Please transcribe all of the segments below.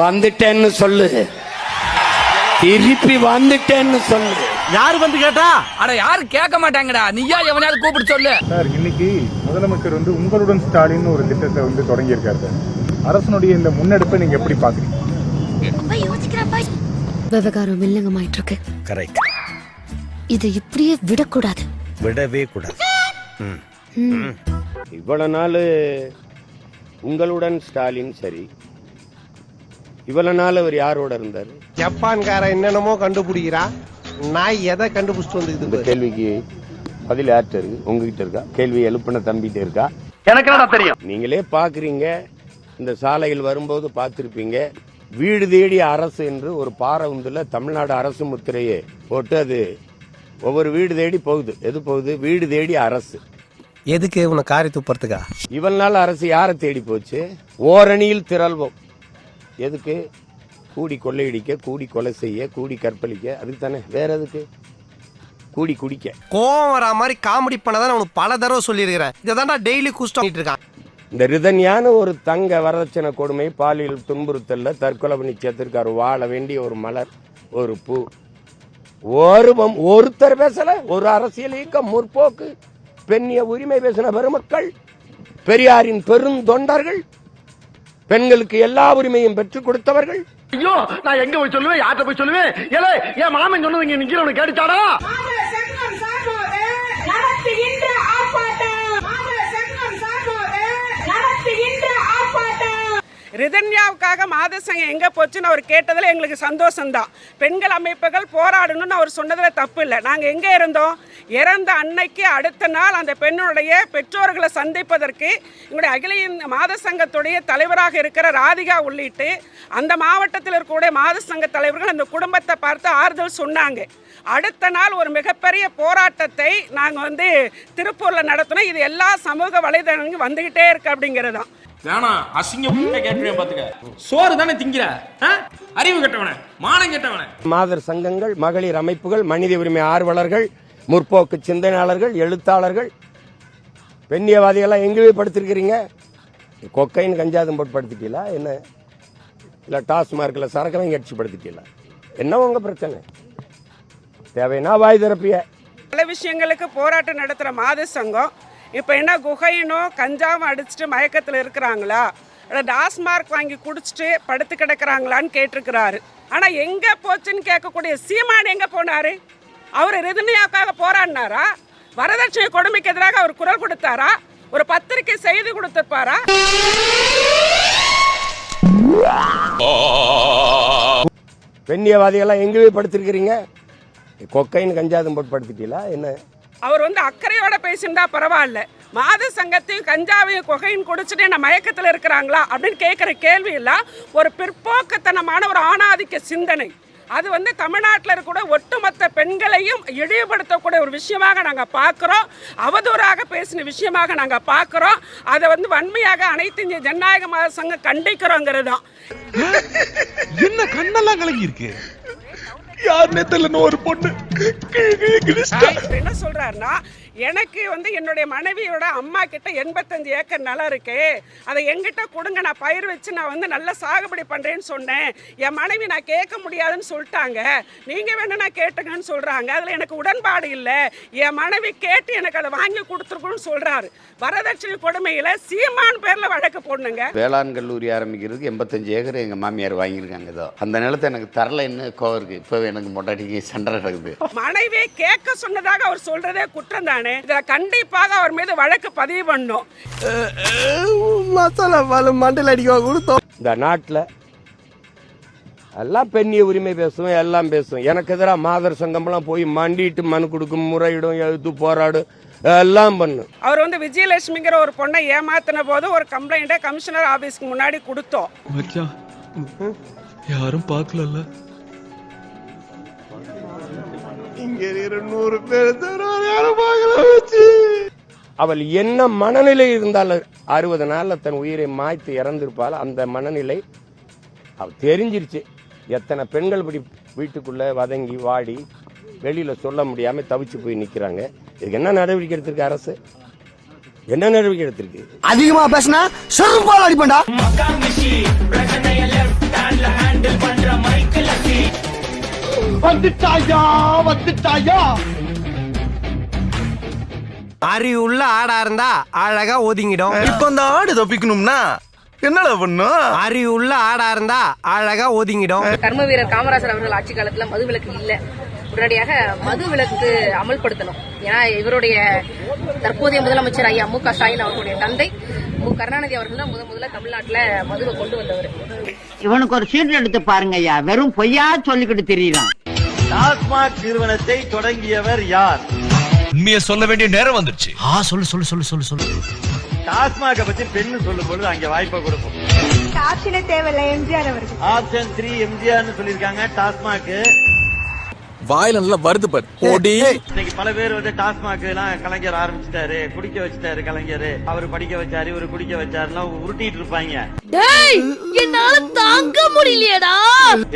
வந்துட்டேன்னு சொல்லு. திருப்பி வந்துட்டேன்னு சொல்லு. யாரு வந்து கேட்டா? அட யாரும் கேட்க மாட்டாங்கடா. நீயா எவனையாவது கூப்பிட்டு சொல்லு. சார் இன்னைக்கு முதலமைச்சர் வந்து உங்களுடன் ஸ்டாலின் ஒரு திட்டத்தை வந்து தொடங்கியிருக்காரு சார். அரசனுடைய இந்த முன்னெடுப்பை நீங்க எப்படி பாக்குறீங்க விவகாரம் வில்லங்கமாயிட்டு இருக்கு கரெக்ட் இதை இப்படியே விடக்கூடாது. விடவே கூடாது. இவ்வளவு நாள் உங்களுடன் ஸ்டாலின் சரி இவ்வளவு நாள் அவர் யாரோட இருந்தார்? ஜப்பான்காரன் என்னென்னமோ கண்டுபிடிக்கிறான் நான் எதை கண்டுபிடிச்சிட்டு இந்த வந்துக்குது கேள்விக்கு பதில் யார்கிட்ட இருக்கு? உங்ககிட்ட இருக்கா? கேள்வி எழுப்பின தம்பிட்ட இருக்கா? எனக்கு என்ன தெரியும்? நீங்களே பாக்குறீங்க. இந்த சாலையில் வரும்போது பார்த்திருப்பீங்க. வீடு தேடி அரசு என்று ஒரு பாரவுந்துல தமிழ்நாடு அரசு முத்திரையை போட்டு அது ஒவ்வொரு வீடு தேடி போகுது. எது போகுது? வீடு தேடி அரசு. எதுக்கு உன்னை காரி துப்புறதுக்கா? இவள் நாள் அரசு யாரை தேடி போச்சு? ஓரணியில் திரள்வோம். எதுக்கு? கூடி கொள்ளையடிக்க கூடி கொலை செய்ய கூடி கற்பழிக்க அதுக்கு தானே. வேற எதுக்கு? கூடி குடிக்க. கோவம் வரா மாதிரி காமெடி பண்ணதான் உனக்கு பல தடவை சொல்லியிருக்கிறேன். இதை தான்டா டெய்லி பண்ணிட்டு இருக்கான். இந்த ரிதன்யான ஒரு தங்க வரதட்சணை கொடுமை பாலியல் துன்புறுத்தல்ல தற்கொலை பண்ணி சேர்த்திருக்காரு. வாழ வேண்டிய ஒரு மலர் ஒரு பூ. ஒரு ஒருத்தர் பேசல ஒரு அரசியல் இயக்கம் முற்போக்கு. பெண்ணிய உரிமை பேசின பெருமக்கள் பெரியாரின் பெருந்தொண்டர்கள் பெண்களுக்கு எல்லா உரிமையும் பெற்றுக் கொடுத்தவர்கள். ஐயோ நான் எங்க போய் சொல்லுவேன்? யார்கிட்ட போய் சொல்லுவேன்? ஏலே என் மாமன் சொன்னது இங்க நிக்கிறவனு கேட்டுச்சாடா? ரிதன்யாவுக்காக மாதசங்கம் எங்கே போச்சுன்னு அவர் கேட்டதில் எங்களுக்கு சந்தோஷம்தான். பெண்கள் அமைப்புகள் போராடணும்னு அவர் சொன்னதில் தப்பு இல்லை. நாங்கள் எங்கே இருந்தோம்? இறந்த அன்னைக்கு அடுத்த நாள் அந்த பெண்ணுடைய பெற்றோர்களை சந்திப்பதற்கு எங்களுடைய அகில இந்திய மாத சங்கத்துடைய தலைவராக இருக்கிற ராதிகா உள்ளிட்டு அந்த மாவட்டத்தில் இருக்கக்கூடிய மாத சங்க தலைவர்கள் அந்த குடும்பத்தை பார்த்து ஆறுதல் சொன்னாங்க. அடுத்த நாள் ஒரு மிகப்பெரிய போராட்டத்தை நாங்கள் வந்து திருப்பூரில் நடத்தினோம். இது எல்லா சமூக வலைதளங்களும் வந்துக்கிட்டே இருக்கு அப்படிங்கிறது வேணாம் அசிங்கம். கேட்டுருவேன் பாத்துக்க? சோறு தானே திங்கிற ஆ? அறிவு கெட்டவன மானம் கெட்டவன. மாதர் சங்கங்கள் மகளிர் அமைப்புகள் மனித உரிமை ஆர்வலர்கள் முற்போக்கு சிந்தனையாளர்கள் எழுத்தாளர்கள். பெண்ணியவாதிகள்லாம் எங்கேயே படுத்திருக்கிறீங்க. கொக்கைன் கஞ்சாதம் போட்டு படுத்திட்டீங்களா? என்ன? இல்லை டாஸ்மார்க்கில் சரக்கு வாங்கி அடிச்சு படுத்திட்டீங்களா? என்ன உங்க பிரச்சனை? தேவைன்னா வாய் திறப்பிய. பல விஷயங்களுக்கு போராட்டம் நடத்துகிற மாத சங்கம் இப்போ என்ன குகையினும் கஞ்சாவும் அடிச்சுட்டு மயக்கத்தில் இருக்கிறாங்களா? இல்லை டாஸ்மார்க் வாங்கி குடிச்சிட்டு படுத்து கிடக்கிறாங்களான்னு கேட்டிருக்கிறாரு. ஆனால் எங்கே போச்சுன்னு கேட்கக்கூடிய சீமான் எங்கே போனாரு? அவர் ரிதுனியாவுக்காக போராடினாரா? வரதட்சணை கொடுமைக்கு எதிராக அவர் குரல் கொடுத்தாரா? ஒரு பத்திரிக்கை செய்தி கொடுத்திருப்பாரா? பெண்ணியவாதிகள்லாம் எங்கேயே படுத்திருக்கிறீங்க? கொக்கைன்னு கஞ்சாதம் போட்டு படுத்துட்டீங்களா? என்ன? அவர் வந்து அக்கறையோட பேசியிருந்தா பரவாயில்ல. மாத சங்கத்தையும் கஞ்சாவையும் கொகையும் குடிச்சிட்டு என்ன மயக்கத்தில் இருக்கிறாங்களா அப்படின்னு கேட்குற கேள்வி ஒரு பிற்போக்குத்தனமான ஒரு ஆணாதிக்க சிந்தனை. அது வந்து தமிழ்நாட்டில் இருக்கக்கூடிய ஒட்டுமொத்த பெண்களையும் இழிவுபடுத்தக்கூடிய ஒரு விஷயமாக நாங்கள் பார்க்குறோம் அவதூறாக பேசின விஷயமாக நாங்கள் பார்க்குறோம் அதை வந்து வன்மையாக அனைத்து இந்திய ஜனநாயக மாத சங்கம் கண்டிக்கிறோங்கிறது தான். என்ன கண்ணெல்லாம் கலங்கி இருக்கு யாருன்னே தெரியலன்னு ஒரு பொண்ணு? என்ன சொல்றாருன்னா எனக்கு வந்து என்னுடைய மனைவியோட அம்மா கிட்ட எண்பத்தஞ்சு ஏக்கர் நிலம் இருக்கு. அதை எங்கிட்ட கொடுங்க நான் பயிர் வச்சு நான் வந்து நல்ல சாகுபடி பண்றேன்னு சொன்னேன். என் மனைவி நான் கேட்க முடியாதுன்னு சொல்லிட்டாங்க. நீங்க வேணும்னா கேட்டுங்கன்னு சொல்றாங்க. அதுல எனக்கு உடன்பாடு இல்லை. என் மனைவி கேட்டு எனக்கு அதை வாங்கி கொடுத்துருக்குன்னு சொல்றாரு. வரதட்சணை கொடுமையில சீமான் பேர்ல வழக்கு போடணுங்க. வேளாண் கல்லூரி ஆரம்பிக்கிறதுக்கு எண்பத்தஞ்சு ஏக்கர் எங்கள் மாமியார் வாங்கியிருக்காங்க ஏதோ அந்த நிலத்தை எனக்கு தரலைன்னு கோவம் இருக்கு? இப்போ எனக்கு மொட்டாட்டிக்கு சண்டை நடக்குது. மனைவி கேட்க சொன்னதாக அவர் சொல்றதே குற்றம் தானே இதுல கண்டிப்பாக அவர் மீது வழக்கு பதிவு பண்ணும். மசாலா பால் மண்டல் அடிக்க கொடுத்தோம். இந்த நாட்டில் எல்லாம் பெண்ணிய உரிமை பேசும் எல்லாம் பேசும் எனக்கு எதிராக மாதர் சங்கம்லாம் போய் மண்டிட்டு மனு கொடுக்கும் முறையிடும் எழுத்து போராடும் எல்லாம் பண்ணும். அவர் வந்து விஜயலட்சுமிங்கிற ஒரு பொண்ணை ஏமாத்தின போது ஒரு கம்ப்ளைண்ட்டை கமிஷனர் ஆபீஸ்க்கு முன்னாடி கொடுத்தோம். மச்சான் யாரும் பார்க்கலல்ல. இங்க நூறு பேர் அவள் என்ன மனநிலை இருந்தாலும் அறுபது நாளில் தன் உயிரை மாய்த்து இறந்திருப்பாள். அந்த மனநிலை அவள் தெரிஞ்சிருச்சு. எத்தனை பெண்கள் இப்படி வீட்டுக்குள்ளே வதங்கி வாடி வெளியில் சொல்ல முடியாமல் தவிச்சு போய் நிற்கிறாங்க இதுக்கு என்ன நடவடிக்கை எடுத்திருக்கு அரசு? என்ன நடவடிக்கை எடுத்திருக்கு? அதிகமா பேசினா செருப்பால் அடிப்பண்டா வந்துட்டாயா வந்துட்டாயா? அறிவுள்ள ஆடா இருந்தா அழகா ஒதுங்கிடும். இப்போ அந்த ஆடு தப்பிக்கணும்னா என்னடா பண்ணும் அறிவுள்ள ஆடா இருந்தா அழகா ஒதுங்கிடும். கர்ம வீரர் காமராஜர் அவர்கள் ஆட்சி காலத்துல மது விலக்கு இல்ல. உடனடியாக மது விலக்கு அமல்படுத்தணும். ஏன்னா இவருடைய தற்போதைய முதலமைச்சர் ஐயா மு க ஸ்டாலின் அவர்களுடைய தந்தை மு கருணாநிதி அவர்கள் தான் முத முதல்ல தமிழ்நாட்டுல மதுவை கொண்டு வந்தவர். இவனுக்கு ஒரு சீட் எடுத்து பாருங்க ஐயா வெறும் பொய்யா சொல்லிக்கிட்டு தெரியலாம் டாஸ்மாக் நிறுவனத்தை தொடங்கியவர் யார்? உண்மையை சொல்ல வேண்டிய நேரம் வந்துருச்சு ஆ சொல்லு சொல்லு சொல்லு சொல்லு சொல்லு. டாஸ்மாக பத்தி பெண்ணு சொல்லும் பொழுது அங்க வாய்ப்பை கொடுப்போம். ஆட்சியில தேவையில்ல எம்ஜிஆர் அவர்கள். ஆப்ஷன் த்ரீ எம்ஜிஆர்னு சொல்லியிருக்காங்க. டாஸ்மாக் வாயில நல்லா வருது பாரு. ஓடி. இன்னைக்கு பல பேர் வந்து டாஸ்மாக் எல்லாம் கலைஞர் ஆரம்பிச்சிட்டாரு. குடிக்க வச்சுட்டாரு கலைஞர். அவர் படிக்க வச்சாரு இவர் குடிக்க வச்சாருலாம் உருட்டிட்டு இருப்பாங்க. என்னால தாங்க முடியலையடா.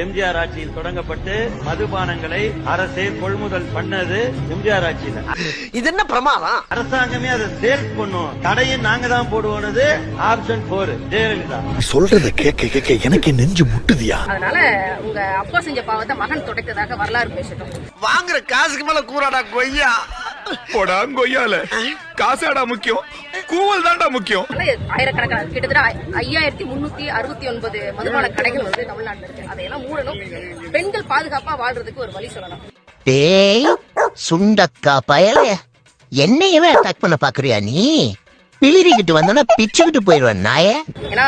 எம்ஜிஆர் ஆட்சியில் தொடங்கப்பட்டு மதுபானங்களை அரசே கொள்முதல் பண்ணது எம்ஜிஆர் ஆட்சியில. இது என்ன பிரமாதம்? அரசாங்கமே அதை சேல்ஸ் பண்ணும். கடையும் நாங்க தான் போடுவோனது ஆப்ஷன் போர் ஜெயலலிதா. சொல்றத கேட்க கேட்க எனக்கு நெஞ்சு முட்டுதியா? அதனால உங்க அப்பா செஞ்ச பாவத்தை மகன் தொடக்கிறதாக வரலாறு பேசட்டும் வாங்குற காசுக்கு மேல கூறாடா கொய்யா. போடா கொய்யால. காசாடா முக்கியம். கூவல் தான்டா முக்கியம். ஆயிரக்கணக்கான கிட்டத்தட்ட ஐயாயிரத்தி முன்னூத்தி அறுபத்தி ஒன்பது மதுபான கடைகள் வந்து தமிழ்நாட்டுல இருக்கு. அதையெல்லாம் மூடணும். பெண்கள் பாதுகாப்பா வாழ்றதுக்கு ஒரு வழி சொல்லணும் டேய் சுண்டக்கா பயல. என்னையவே அட்டாக் பண்ண பாக்குறியா நீ? பிளிரிக்கிட்டு வந்தனா பிச்சுக்கிட்டு போயிருவேன் நாயே. ஏன்னா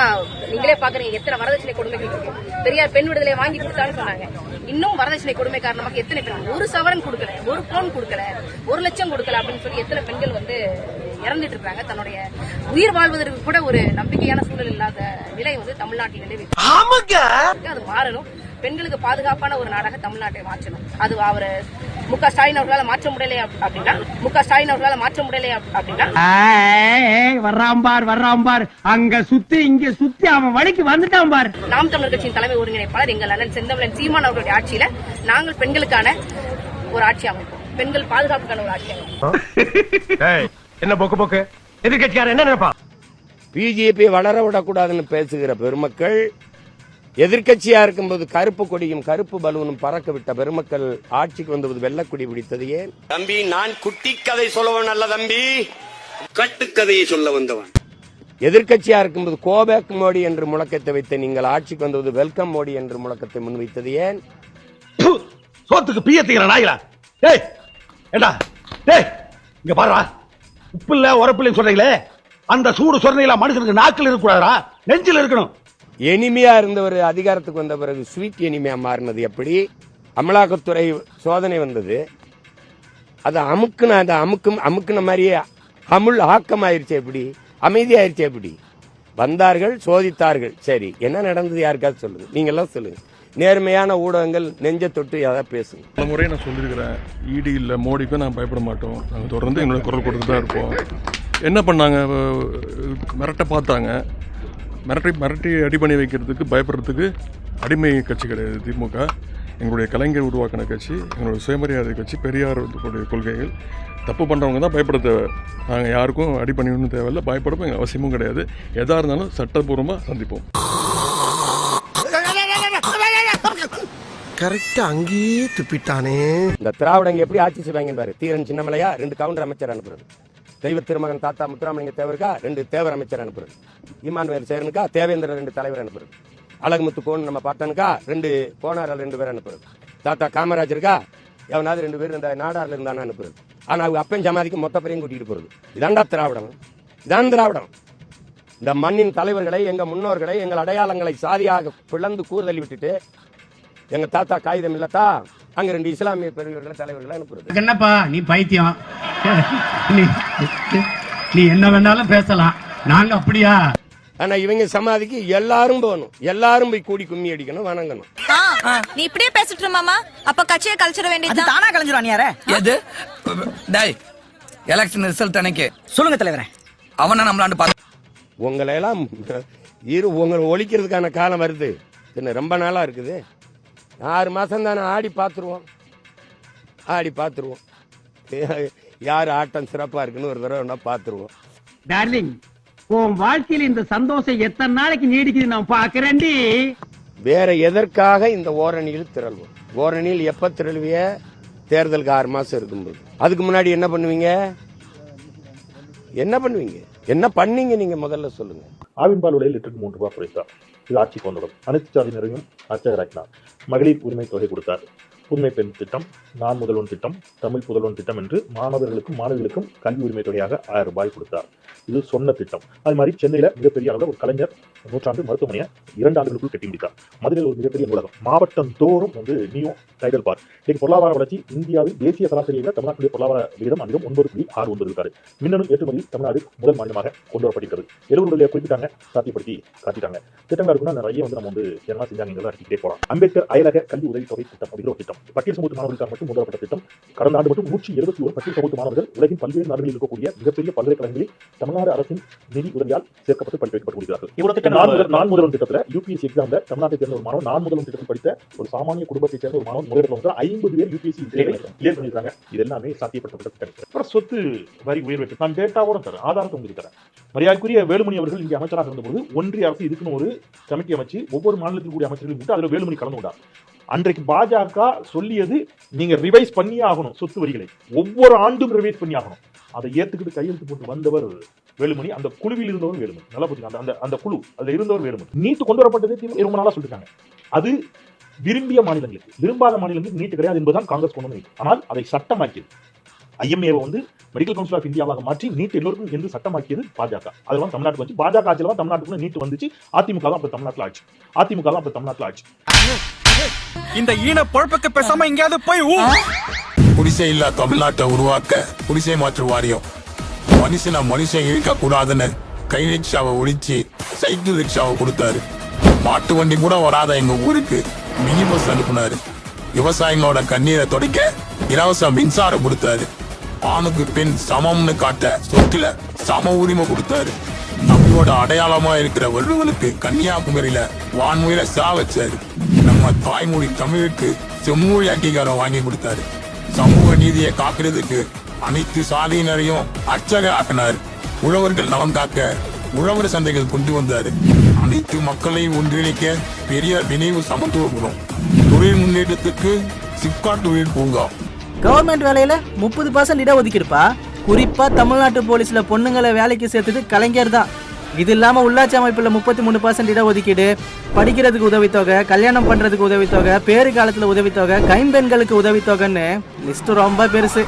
நீங்களே பாக்குறீங்க எத்தனை வரதட்சணை கொடுமைகள் இருக்கு. பெரியார் பெண் விடுதலை வாங்கி கொடுத்தான்னு சொன்னாங்க. இன்னும் வரதட்சணை கொடுமை காரணமாக எத்தனை பெண் ஒரு சவரன் கொடுக்கல ஒரு பவுன் கொடுக்கல ஒரு லட்சம் கொடுக்கல அப்படின்னு சொல்லி எத்தனை பெண்கள் வந்து இறந்துட்டு இருக்காங்க. தன்னுடைய உயிர் வாழ்வதற்கு கூட ஒரு நம்பிக்கையான சூழல் இல்லாத நிலை வந்து தமிழ்நாட்டில் நிலவி அது மாறணும். பெண்களுக்கு பாதுகாப்பான ஒரு நாடாக தமிழ்நாட்டை மாற்றணும். அது அவர் மு க ஸ்டாலின் அவர்களால் மாற்ற முடியலை அப்~ அப்படின்னா மு க ஸ்டாலின் அவர்களால் மாற்ற முடியலை அப்~ அப்படின்னா வர்றான் பார் வர்றான் பார். அங்க சுத்தி இங்க சுத்தி அவன் வழிக்கு வந்துட்டான் பார். நாம் தமிழர் கட்சியின் தலைமை ஒருங்கிணைப்பாளர் எங்கள் அண்ணன் செந்தமிழன் சீமான் அவர்களுடைய ஆட்சியில நாங்கள் பெண்களுக்கான ஒரு ஆட்சி அமைப்போம். பெண்கள் பாதுகாப்புக்கான ஒரு ஆட்சி அமைப்போம். என்ன போக்கு போக்கு? எதிர்கட்சியார் என்ன நினைப்பா பிஜேபி வளர விடக்கூடாதுன்னு பேசுகிற பெருமக்கள் எதிர்க்கட்சியா இருக்கும்போது கருப்பு கொடியும் கருப்பு பலூனும் பறக்க விட்ட பெருமக்கள் ஆட்சிக்கு வந்தபோது வெள்ளக்கொடி பிடித்தது ஏன்? தம்பி நான் குட்டி கதை சொல்லவன் அல்ல தம்பி. கட்டுக்கதையை சொல்ல வந்தவன். எதிர்க்கட்சியா இருக்கும்போது கோபேக் மோடி என்று முழக்கத்தை வைத்த நீங்கள் ஆட்சிக்கு வந்தபோது வெல்கம் மோடி என்று முழக்கத்தை முன்வைத்தது ஏன்? சோத்துக்கு பியத்தீங்களா நாய்களா? டேய் ஏண்டா? டேய் இங்க பாருடா. உப்பு இல்ல உரப்பில்லைன்னு சொல்றீங்களே. அந்த சூடு சொன்னீங்களா மனுஷனுக்கு நாக்கில் இருக்கக்கூடாதா நெஞ்சில் இருக்கணும். எனிமையா இருந்தவர் அதிகாரத்துக்கு வந்த பிறகு ஸ்வீட் எனிமையா மாறினது எப்படி? அமலாக்கத்துறை சோதனை வந்தது. அது அமுக்குன அந்த அமுக்கும் அமுக்குன மாதிரியே அமுல் ஆக்கமாயிருச்சு எப்படி? அமைதியாயிருச்சு எப்படி? வந்தார்கள் சோதித்தார்கள். சரி என்ன நடந்தது? யாருக்காவது சொல்லுங்க. நீங்கெல்லாம் சொல்லுங்க. நேர்மையான ஊடகங்கள் நெஞ்ச தொட்டு எதாவது பேசுங்க. பல முறை நான் சொல்லியிருக்கிறேன். இடி இல்லை மோடிக்கும் நான் பயப்பட மாட்டோம். நாங்கள் தொடர்ந்து எங்களோட குரல் கொடுத்து தான் இருப்போம். என்ன பண்ணாங்க? மிரட்ட பார்த்தாங்க. மிரட்டி மிரட்டி அடி பண்ணி வைக்கிறதுக்கு பயப்படுறதுக்கு அடிமை கட்சி கிடையாது திமுக. எங்களுடைய கலைஞர் உருவாக்கின கட்சி எங்களுடைய சுயமரியாதை கட்சி பெரியார் கொள்கைகள். தப்பு பண்ணுறவங்க தான் பயப்பட தேவை. நாங்கள் யாருக்கும் அடி பண்ணிடணும் தேவையில்ல பயப்படவும் எங்கள் அவசியமும் கிடையாது. எதாக இருந்தாலும் சட்டப்பூர்வமாக சந்திப்போம். கரெக்டா அங்கேயே துப்பிட்டானே. இந்த திராவிடங்க எப்படி ஆட்சி செய்வாங்க பாரு. தீரன் சின்னமலையா ரெண்டு கவுண்டர் அமைச்சர் அனுப்புறது. தெய்வ திருமகன் தாத்தா முத்துராமலிங்க தேவருக்கா ரெண்டு தேவர் அமைச்சர் அனுப்புறது. இமானுவேல் சேரனுக்கா தேவேந்திரன் ரெண்டு தலைவர் அனுப்புறது. அழகுமுத்து கோன் நம்ம பார்த்தனுக்கா ரெண்டு கோனாரால் ரெண்டு பேர் அனுப்புறது. தாத்தா காமராஜருக்கா எவனாவது ரெண்டு பேர் இந்த நாடாரில் இருந்தானே அனுப்புறது. ஆனால் அவங்க அப்பன் ஜமாதிக்கு மொத்த பேரையும் கூட்டிகிட்டு போகிறது இதாண்டா திராவிடம். இதான் திராவிடம். இந்த மண்ணின் தலைவர்களை எங்கள் முன்னோர்களை எங்கள் அடையாளங்களை சாதியாக பிளந்து கூறுதல் விட்டுட்டு எங்கள் தாத்தா காகிதம் இல்லத்தா அங்க ரெண்டு இஸ்லாமிய பெரியவர்களை தலைவர்களை அனுப்புறது. என்னப்பா? நீ பைத்தியம். நீ நீ என்ன வேணாலும் பேசலாம். நாங்க அப்படியா? ஆனா இவங்க சமாதிக்கு எல்லாரும் போகணும். எல்லாரும் போய் கூடி கும்மி அடிக்கணும் வணங்கணும். நீ இப்படியே பேசிட்டு மாமா. அப்ப கட்சியை கழிச்சிட வேண்டியது தானா. கலைஞ்சிரும் எது? டேய் எலெக்ஷன் ரிசல்ட் அன்னைக்கு. சொல்லுங்க தலைவரே. அவனை நம்மளாண்டு பார்த்து உங்களை எல்லாம் இரு உங்களை ஒழிக்கிறதுக்கான காலம் வருது. என்ன ரொம்ப நாளா இருக்குது? ஆறு மாசம் தானே ஆடி பார்த்துருவோம். ஆடி பார்த்துருவோம். யார் ஆட்டம் சிறப்பா இருக்குன்னு ஒரு தடவை வேணா பார்த்துருவோம். டார்லிங் உன் வாழ்க்கையில இந்த சந்தோஷம் எத்தனை நாளைக்கு நீடிக்குது நான் பாக்குறேன்டி வேற எதற்காக இந்த ஓரணியில் திரள்வோம்? ஓரணியில் எப்ப திரள்விய? தேர்தலுக்கு ஆறு மாசம் இருக்கும்போது. அதுக்கு முன்னாடி என்ன பண்ணுவீங்க? என்ன பண்ணுவீங்க? என்ன பண்ணீங்க நீங்க முதல்ல சொல்லுங்க. ஆவின் பால் விலை லிட்டருக்கு மூன்று ரூபாய் குறைத்தார் இது ஆட்சிக்கு வந்ததும் அனைத்து சாதியினரையும் அர்ச்சகராக்கினார். மகளிர் உரிமை தொகை கொடுத்தார். புதுமை பெண் திட்டம் நான் முதல்வன் திட்டம் தமிழ் புதல்வன் திட்டம் என்று மாணவர்களுக்கும் மாணவிகளுக்கும் கல்வி உரிமை தொகையாக ஆயிரம் ரூபாய் கொடுத்தார். இது சொன்ன திட்டம். அது மாதிரி சென்னையில் மிகப்பெரிய அளவில் ஒரு கலைஞர் நூற்றாண்டு மருத்துவமனையை இரண்டு ஆண்டுகளுக்குள் கட்டி முடித்தார். மதுரையில் ஒரு மிகப்பெரிய நூலகம். மாவட்டம் தோறும் வந்து நியூ டைடல் பார்க். இன்னைக்கு பொருளாதார வளர்ச்சி இந்தியாவில் தேசிய சராசரியை விட தமிழ்நாட்டுடைய பொருளாதார விகிதம் அதிகம் ஒன்பது புள்ளி ஆறு ஒன்பது இருக்காரு மின்னணு ஏற்றுமதி தமிழ்நாடு முதல் மாநிலமாக கொண்டு வரப்பட்டிருக்கிறது. எழுபதுடைய குறிப்பிட்டாங்க சாத்தியப்படுத்தி காட்டிட்டாங்க. திட்டங்கள் இருக்குன்னா நிறைய வந்து நம்ம வந்து என்ன செஞ்சாங்க அடிக்கிட்டே போகலாம் அம்பேத்கர் அயலக கல்வி உதவி தொகை திட்டம் அப்படிங்கிற ஒரு திட்டம். பட்டியல் சமூக மாணவர்களுக்காக மட்டும் கொண்டு வரப்பட்ட திட்டம். கடந்த ஆண்டு மட்டும் நூற்றி எழுபத்தி ஒரு பட்டியல் சமூக மாணவர்கள் உலகின் பல்வேறு நாடுகளில் இருக்கக்கூடிய மிகப்பெரிய பல்கலைக்கழகங்களில் தமிழ்நாடு அரசின் நிதி உதவியால் சேர்க்கப்பட்டு படிக்க வைக்கப்பட்டு வருகிறார்கள் இவ்வளவு திட்டம் நான் முதல் நான் முதல்வன் திட்டத்தில் யூபிஎஸ்சி எக்ஸாம்ல தமிழ்நாட்டை சேர்ந்த ஒரு மாணவன் நான் முதல்வன் திட்டத்தில் படித்த ஒரு சாமானிய குடும்பத்தை சேர்ந்த ஒரு மாணவன் முதலிடம் வந்து ஐம்பது பேர் யூபிஎஸ்சி கிளியர் பண்ணிருக்காங்க இது எல்லாமே சாத்தியப்பட்ட திட்டம் அப்புறம் சொத்து வரி உயர்வு நான் டேட்டாவோட தரேன். ஆதாரத்தை உங்களுக்கு தரேன். மரியாதைக்குரிய வேலுமணி அவர்கள் இங்கே அமைச்சராக இருந்தபோது ஒன்றிய அரசு இதுக்குன்னு ஒரு கமிட்டி அமைச்சு ஒவ்வொரு மாநிலத்தில் கூடிய அமைச்சர்கள் கூட்டு அதில் வேலுமணி கலந்து கொண்டார் அன்றைக்கு பாஜக சொல்லியது நீங்க ரிவைஸ் பண்ணி ஆகணும் சொத்து வரிகளை. ஒவ்வொரு ஆண்டும் ரிவைஸ் பண்ணி ஆகணும். அதை ஏத்துக்கிட்டு கையெழுத்து போட்டு வந்தவர் வேலுமணி அந்த குழுவில் இருந்தவர் வேலுமணி. நல்லா புரியுங்க அந்த அந்த குழு அதுல இருந்தவர் வேலுமணி. நீட்டு கொண்டு வரப்பட்டதே ரொம்ப நாளா சொல்லிருக்காங்க. அது விரும்பிய மாநிலங்களுக்கு விரும்பாத மாநிலங்களுக்கு நீட்டு கிடையாது என்பதுதான் காங்கிரஸ் கொண்டு வந்து ஆனால் அதை சட்டமாக்கியது. ஐஎம்ஏவை வந்து மெடிக்கல் கவுன்சில் ஆஃப் இந்தியாவாக மாற்றி நீட் எல்லோருக்கும் என்று சட்டமாக்கியது பாஜக. அதெல்லாம் தமிழ்நாட்டுக்கு வந்து பாஜக ஆட்சியில் தான் தமிழ்நாட்டுக்குள்ள நீட் வந்துச்சு. அதிமுக தான் அப்போ தமிழ்நாட்டில் ஆச்சு. அதிமுக தான் அப்போ தமிழ்நாட்டில் ஆச்சு. இந்த ஈன பொழப்புக்கு பேசாம எங்கேயாவது போய் குடிசை இல்ல தமிழ்நாட்டை உருவாக்க குடிசை மாற்று வாரியம். மனுஷனை மனுஷன் இழுக்க கூடாதுன்னு கை ரிக்ஷாவை ஒழிச்சு சைக்கிள் ரிக்ஷாவை கொடுத்தாரு. மாட்டு வண்டி கூட வராத எங்க ஊருக்கு மினி பஸ் அனுப்புனாரு. விவசாயிகளோட கண்ணீரை துடைக்க இலவச மின்சாரம் கொடுத்தாரு. ஆணுக்கு பெண் சமம்னு காட்ட சொத்துல சம உரிமை கொடுத்தாரு. நம்மளோட அடையாளமா இருக்கிற வள்ளுவனுக்கு கன்னியாகுமரியில வான்முயில சா வச்சாரு நம்ம தாய்மொழி தமிழுக்கு செம்மொழி அங்கீகாரம் வாங்கி கொடுத்தாரு. சமூக நீதியை காக்கிறதுக்கு அனைத்து சாதியினரையும் அர்ச்சக ஆக்கினார் உழவர்கள் நலம் காக்க உழவர் சந்தைகள் கொண்டு வந்தாரு. அனைத்து மக்களையும் ஒன்றிணைக்க பெரிய நினைவு சமத்துவபுரம் தொழில் முன்னேற்றத்துக்கு சிப்காட் தொழில் பூங்கா. கவர்மெண்ட் வேலையில முப்பது பர்சன்ட் இடஒதுக்கீடுப்பா குறிப்பா தமிழ்நாட்டு போலீஸ்ல பொண்ணுங்களை வேலைக்கு சேர்த்தது கலைஞர் தான். இது இல்லாமல் உள்ளாட்சி அமைப்பில் முப்பத்தி மூணு பர்சன்ட் இடஒதுக்கீடு படிக்கிறதுக்கு உதவித்தொகை கல்யாணம் பண்ணுறதுக்கு உதவித்தொகை பேரு காலத்தில் உதவித்தொகை கைம்பெண்களுக்கு உதவித்தொகைன்னு லிஸ்ட் ரொம்ப பெருசு.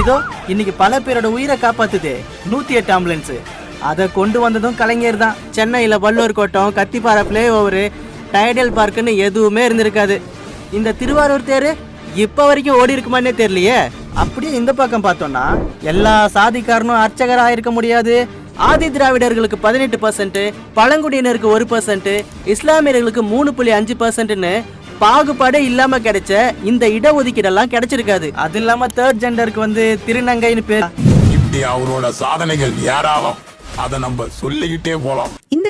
இதோ இன்னைக்கு பல பேரோட உயிரை காப்பாத்துது. நூத்தி எட்டு ஆம்புலன்ஸ் அதை கொண்டு வந்ததும் கலைஞர் தான். சென்னையில் Valluvar Kottam Kathipara flyover tidal பார்க்குன்னு எதுவுமே இருந்திருக்காது. இந்த திருவாரூர் தேர் இப்போ வரைக்கும் ஓடி இருக்குமானே தெரியலையே. அப்படியே இந்த பக்கம் பார்த்தோம்னா எல்லா சாதிக்காரனும் அர்ச்சகராக இருக்க முடியாது. ஆதி திராவிடர்களுக்கு பதினெட்டு பர்சன்ட் பழங்குடியினருக்கு ஒரு பர்சன்ட் இஸ்லாமியர்களுக்கு மூணு புள்ளி அஞ்சு பர்சன்ட்னு பாகுபாடே இல்லாம கிடைச்ச இந்த இடஒதுக்கீடெல்லாம் கிடைச்சிருக்காது. அது இல்லாம தேர்ட் ஜெண்டருக்கு வந்து திருநங்கைன்னு பேர். இப்படி அவரோட சாதனைகள் ஏராளம். அதை நம்ம சொல்லிக்கிட்டே போலாம்.